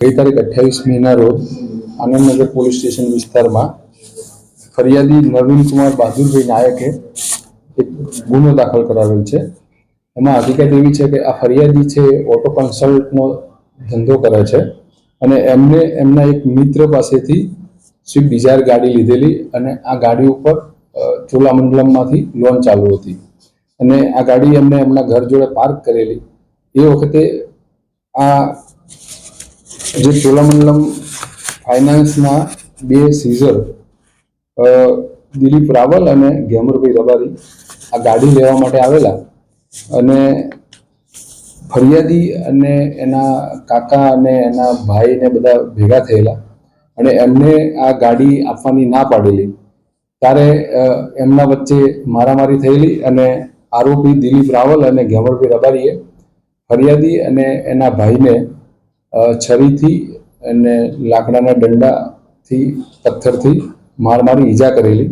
ગઈ તારીખ અઠ્યાવીસમીના રોજ આનંદનગર પોલીસ સ્ટેશન વિસ્તારમાં ફરિયાદી નવીનકુમાર બહાદુરભાઈ નાયકે એક ગુનો દાખલ કરાવેલ છે. એમાં હકીકત એવી છે કે આ ફરિયાદી છે ઓટો કન્સલ્ટનો ધંધો કરે છે અને એમને, એમના એક મિત્ર પાસેથી સ્વિફ્ટ ડિઝાયર ગાડી લીધેલી અને આ ગાડી ઉપર ચોલામંડલમમાંથી લોન ચાલુ હતી. અને આ ગાડી એમને એમના ઘર જોડે પાર્ક કરેલી. એ વખતે આ જે ચોલામંડલમ ફાઇનાન્સના બે સીઝર દિલીપ રાવલ અને ગેમરભાઈ રબારી આ ગાડી લેવા માટે આવેલા. અને ફરિયાદી અને એના કાકા અને એના ભાઈને બધા ભેગા થયેલા અને એમને આ ગાડી આપવાની ના પાડેલી. ત્યારે એમના વચ્ચે મારામારી થયેલી અને આરોપી દિલીપ રાવલ અને ગેમરભાઈ રબારીએ ફરિયાદી અને એના ભાઈને છરીથી અને લાકડાના દંડાથી પથ્થરથી માર મારી ઈજા કરેલી.